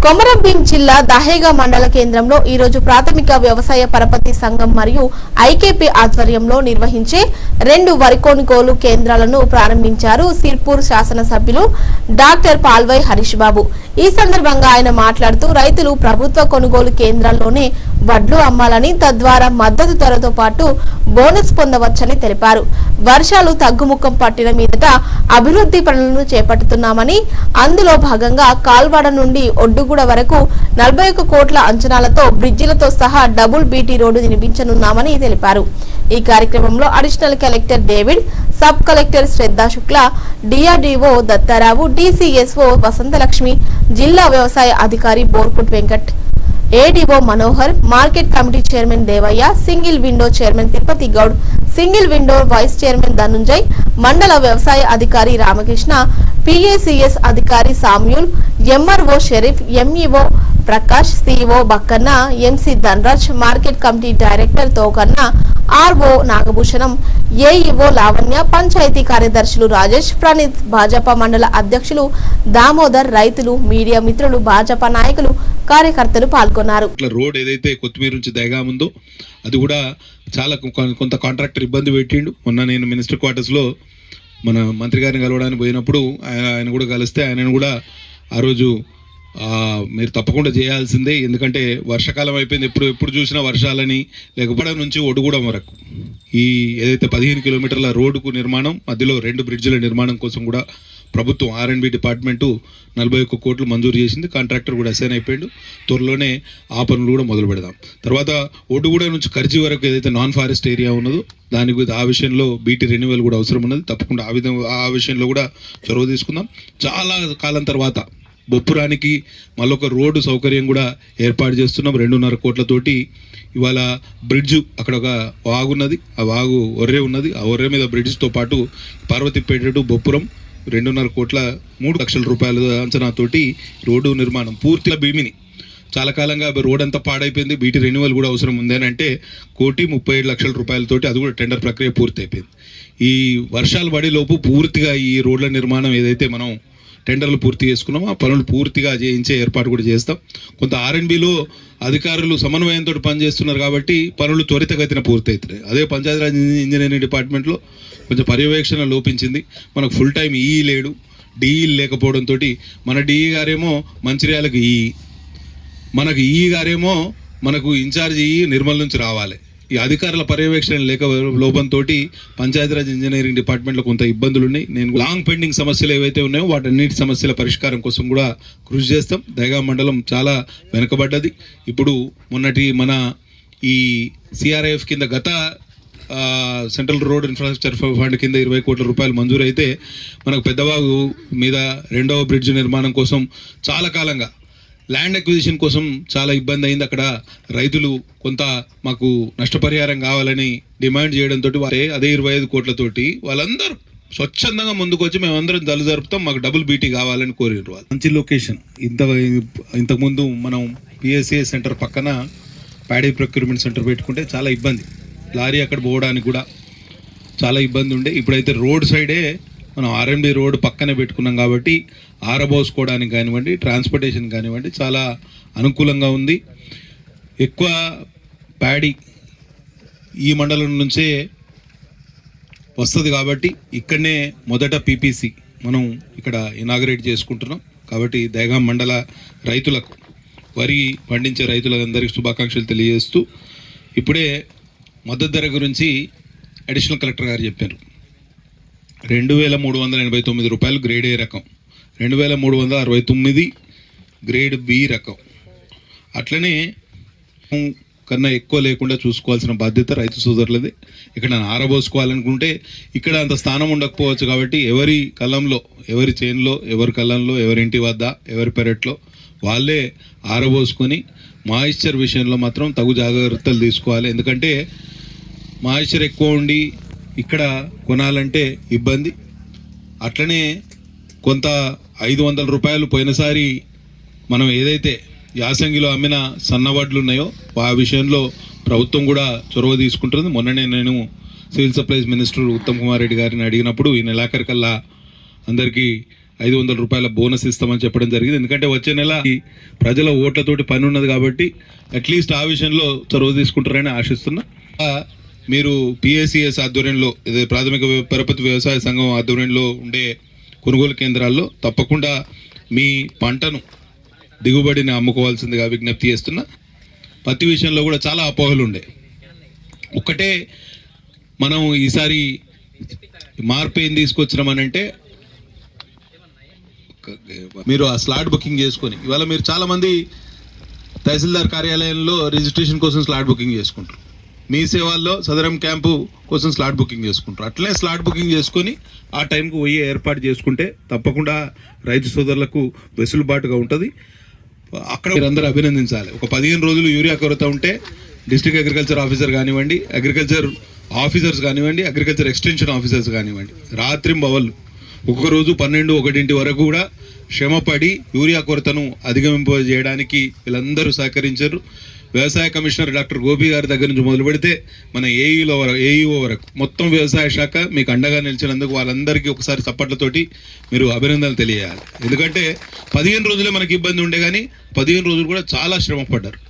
కొమరంభీం జిల్లా దహేగా మండల కేంద్రంలో ఈ రోజు ప్రాథమిక వ్యవసాయ పరపతి సంఘం మరియు ఐకేపీ ఆధ్వర్యంలో నిర్వహించే రెండు వరి కొనుగోలు కేంద్రాలను ప్రారంభించారు సిర్పూర్ శాసనసభ్యులు డాక్టర్ పాల్వై హరీష్ బాబు ఈ సందర్భంగా ఆయన మాట్లాడుతూ రైతులు ప్రభుత్వ కొనుగోలు కేంద్రాల్లోనే వడ్లు అమ్మాలని తద్వారా మద్దతు ధరతో పాటు బోనస్ పొందవచ్చని తెలిపారు. వర్షాలు తగ్గుముఖం పట్టిన మీదట అభివృద్ధి పనులను చేపట్టుతున్నామని అందులో భాగంగా కాల్వాడ నుండి ఒడ్డుగూడ వరకు నలభై కోట్ల అంచనాలతో బ్రిడ్జిలతో సహా డబుల్ బీటీ రోడ్డు నిర్మించనున్నామని తెలిపారు. ఈ కార్యక్రమంలో additional collector David sub collector Shraddha Shukla DRDO Dattarao DCSO Vasanthalakshmi జిల్లా వ్యవసాయ అధికారి Borkut Venkat ADO Manohar market committee chairman Devaiah single window chairman Tirupati Goud single window vice chairman Dhanunjay మండల వ్యవసాయ అధికారి Ramakrishna PACS అధికారి Samuel MRO Sharif MEO Prakash CEO Bakkanna MC Dhanraj market committee director Tokanna RO Nagabhushanam AEO Lavanya panchayat కార్యదర్శులు రాజేష్ ప్రణీత్ భాజపా మండల అధ్యక్షులు దామోదర్ రైతులు media మిత్రులు భాజపా నాయకులు కార్యకర్తలు పాల్గొన్నారు. ఇట్లా రోడ్ ఏదైతే కొత్తిమీర నుంచి దయగా ఉందో అది కూడా చాలా కొంత కాంట్రాక్టర్ ఇబ్బంది పెట్టిండు. మొన్న నేను మినిస్టర్ క్వార్టర్స్లో మన మంత్రి గారిని కలవడానికి పోయినప్పుడు ఆయన కూడా కలిస్తే ఆయనను కూడా ఆ రోజు మీరు తప్పకుండా చేయాల్సిందే. ఎందుకంటే వర్షాకాలం అయిపోయింది. ఎప్పుడు ఎప్పుడు చూసినా వర్షాలని లేకపోవడం నుంచి ఒడుగూడెం వరకు. ఈ ఏదైతే పదిహేను కిలోమీటర్ల రోడ్డుకు నిర్మాణం మధ్యలో రెండు బ్రిడ్జ్ల నిర్మాణం కోసం కూడా ప్రభుత్వం ఆర్ అండ్ డిపార్ట్మెంటు నలభై ఒక్క కోట్లు మంజూరు చేసింది. కాంట్రాక్టర్ కూడా అసైన్ అయిపోయాడు. త్వరలోనే ఆ పనులు కూడా మొదలు పెడదాం. తర్వాత ఒడ్డుగూడ నుంచి కర్జీ వరకు ఏదైతే నాన్ ఫారెస్ట్ ఏరియా ఉన్నదో దాని గురించి ఆ విషయంలో బీటీ రెన్యువల్ కూడా అవసరం ఉన్నది. తప్పకుండా ఆ విధంగా ఆ విషయంలో కూడా చొరవ తీసుకుందాం. చాలా కాలం తర్వాత బొప్పురానికి మళ్ళొక రోడ్డు సౌకర్యం కూడా ఏర్పాటు చేస్తున్నాం. రెండున్నర కోట్లతోటి ఇవాళ బ్రిడ్జ్ అక్కడ ఒక వాగు ఉన్నది. ఆ వాగు ఒర్రే ఉన్నది. ఆ ఒర్రే మీద బ్రిడ్జ్తో పాటు పార్వతిపేట టు బొప్పురం రెండున్నర కోట్ల మూడు లక్షల రూపాయల అంచనాతోటి రోడ్డు నిర్మాణం పూర్తిగా భీమిని. చాలా కాలంగా రోడ్ అంతా పాడైపోయింది. బీటీ రెన్యువల్ కూడా అవసరం ఉంది అని అంటే కోటి ముప్పై ఏడు లక్షల రూపాయలతోటి అది కూడా టెండర్ ప్రక్రియ పూర్తి అయిపోయింది ఈ వర్షాలు పడే లోపు పూర్తిగా ఈ రోడ్ల నిర్మాణం ఏదైతే మనం టెండర్లు పూర్తి చేసుకున్నామో. ఆ పనులు పూర్తిగా చేయించే ఏర్పాటు కూడా చేస్తాం. కొంత ఆర్ఎన్బిలో అధికారులు సమన్వయంతో పనిచేస్తున్నారు కాబట్టి పనులు త్వరితగతిన పూర్తవుతున్నాయి అదే పంచాయతీరాజ్ ఇంజనీరింగ్ డిపార్ట్మెంట్లో కొంచెం పర్యవేక్షణ లోపించింది. మనకు ఫుల్ టైం ఈ లేడు డిఈ లేకపోవడంతో మన డిఈ గారేమో మంచిర్యాలకు ఈ మనకు ఈ గారేమో మనకు ఇన్ఛార్జ్ ఈ నిర్మల్ నుంచి రావాలి. ఈ అధికారుల పర్యవేక్షణ లేక లోపంతో పంచాయతీరాజ్ ఇంజనీరింగ్ డిపార్ట్మెంట్లో కొంత ఇబ్బందులు ఉన్నాయి నేను లాంగ్ పెండింగ్ సమస్యలు ఏవైతే ఉన్నాయో వాటన్నిటి సమస్యల పరిష్కారం కోసం కూడా కృషి చేస్తాం. దైగా మండలం చాలా వెనుకబడ్డది. ఇప్పుడు మొన్నటి మన ఈ సిఆర్ఐఎఫ్ కింద గత సెంట్రల్ రోడ్ ఇన్ఫ్రాస్ట్రక్చర్ ఫండ్ కింద ఇరవై కోట్ల రూపాయలు మంజూరైతే మనకు పెద్దవాగు మీద రెండవ బ్రిడ్జ్ నిర్మాణం కోసం చాలా కాలంగా ల్యాండ్ అక్విజిషన్ కోసం చాలా ఇబ్బంది అయింది. అక్కడ రైతులు కొంత మాకు నష్టపరిహారం కావాలని డిమాండ్ చేయడంతో వారే అదే ఇరవై ఐదు కోట్లతోటి వాళ్ళందరూ స్వచ్ఛందంగా ముందుకొచ్చి మేమందరం దలు జరుపుతాం. మాకు డబుల్ బీటీ కావాలని కోరినారు వాళ్ళు. మంచి లొకేషన్. ఇంత ఇంతకుముందు మనం పిఎస్ఏ సెంటర్ పక్కన ప్యాడీ ప్రొక్యూర్మెంట్ సెంటర్ పెట్టుకుంటే చాలా ఇబ్బంది. లారీ అక్కడ పోవడానికి కూడా చాలా ఇబ్బంది ఉండే. ఇప్పుడైతే రోడ్ సైడే మనం ఆర్ఎండి రోడ్ పక్కనే పెట్టుకున్నాం కాబట్టి ఆరబోసుకోవడానికి కానివ్వండి ట్రాన్స్పోర్టేషన్ కానివ్వండి చాలా అనుకూలంగా ఉంది. ఎక్కువ ప్యాడీ ఈ మండలం నుంచే వస్తుంది కాబట్టి ఇక్కడనే మొదట పీపీసీ మనం ఇక్కడ ఇనాగరేట్ చేసుకుంటున్నాం. కాబట్టి దయగాం మండల రైతులకు వరి పండించే రైతులందరికీ శుభాకాంక్షలు తెలియజేస్తూ ఇప్పుడే మద్దతు ధర గురించి అడిషనల్ కలెక్టర్ గారు చెప్పారు. రెండు వేల మూడు వందల ఎనభై తొమ్మిది రూపాయలు గ్రేడ్ ఏ రకం. రెండు వేల మూడు వందల అరవై తొమ్మిది గ్రేడ్ బి రకం. అట్లనే కన్నా ఎక్కువ లేకుండా చూసుకోవాల్సిన బాధ్యత రైతు సోదరులది. ఇక్కడ ఆరబోసుకోవాలనుకుంటే ఇక్కడ అంత స్థానం ఉండకపోవచ్చు కాబట్టి ఎవరి కళ్ళంలో ఎవరి చేనులో ఎవరి కళ్ళంలో ఎవరి ఇంటి వద్ద ఎవరి పెరట్లో వాళ్ళే ఆరబోసుకొని మాయిశ్చర్ విషయంలో మాత్రం తగు జాగ్రత్తలు తీసుకోవాలి. ఎందుకంటే మాయిశ్చర్ ఎక్కువ ఉండి ఇక్కడ కొనాలంటే ఇబ్బంది. అట్లనే కొంత ఐదు వందల రూపాయలు పోయినసారి మనం ఏదైతే యాసంగిలో అమ్మిన సన్నవాడ్లు ఉన్నాయో ఆ విషయంలో ప్రభుత్వం కూడా చొరవ తీసుకుంటుంది. మొన్ననే నేను civil supplies minister Uttam Kumar Reddy గారిని అడిగినప్పుడు ఈ నెలాఖరికల్లా అందరికీ ఐదు వందల రూపాయల బోనస్ ఇస్తామని చెప్పడం జరిగింది. ఎందుకంటే వచ్చే నెల ప్రజల ఓట్లతోటి పని ఉన్నది కాబట్టి అట్లీస్ట్ ఆ విషయంలో చొరవ తీసుకుంటారని ఆశిస్తున్నా. మీరు పిఎస్సిఎస్ ఆధ్వర్యంలో ప్రాథమిక పరపతి వ్యవసాయ సంఘం ఆధ్వర్యంలో ఉండే కొనుగోలు కేంద్రాల్లో తప్పకుండా మీ పంటను దిగుబడిని అమ్ముకోవాల్సిందిగా విజ్ఞప్తి చేస్తున్నా. పత్తి విషయంలో కూడా చాలా అపోహలు ఉండే. ఒక్కటే మనం ఈసారి మార్పు ఏం తీసుకొచ్చినామనంటే మీరు ఆ స్లాట్ బుకింగ్ చేసుకొని ఇవాళ మీరు చాలామంది తహసీల్దార్ కార్యాలయంలో రిజిస్ట్రేషన్ కోసం స్లాట్ బుకింగ్ చేసుకుంటారు మీ సేవల్లో సదరం క్యాంపు కోసం స్లాట్ బుకింగ్ చేసుకుంటారు. అట్లనే స్లాట్ బుకింగ్ చేసుకొని ఆ టైంకు పోయే ఏర్పాటు చేసుకుంటే తప్పకుండా రైతు సోదరులకు వెసులుబాటుగా ఉంటుంది. అక్కడ మీరందరూ అభినందించాలి. ఒక పదిహేను రోజులు యూరియా కొరత ఉంటే డిస్ట్రిక్ట్ అగ్రికల్చర్ ఆఫీసర్ కానివ్వండి అగ్రికల్చర్ ఆఫీసర్స్ కానివ్వండి అగ్రికల్చర్ ఎక్స్టెన్షన్ ఆఫీసర్స్ కానివ్వండి. రాత్రి బవళ్ళు. ఒక్కొక్క రోజు పన్నెండు ఒకటింటి వరకు కూడా శ్రమపడి యూరియా కొరతను అధిగమింపజేయడానికి వీళ్ళందరూ సహకరించారు. వ్యవసాయ కమిషనర్ డాక్టర్ గోపి గారి దగ్గర నుంచి మొదలు పెడితే మన ఏఈలో వరకు ఏఈఓ వరకు మొత్తం వ్యవసాయ శాఖ మీకు అండగా నిలిచినందుకు వాళ్ళందరికీ ఒకసారి చప్పట్లతోటి మీరు అభినందనలు తెలియాలి ఎందుకంటే పదిహేను రోజులే మనకి ఇబ్బంది ఉండే కానీ పదిహేను రోజులు కూడా చాలా శ్రమ పడ్డారు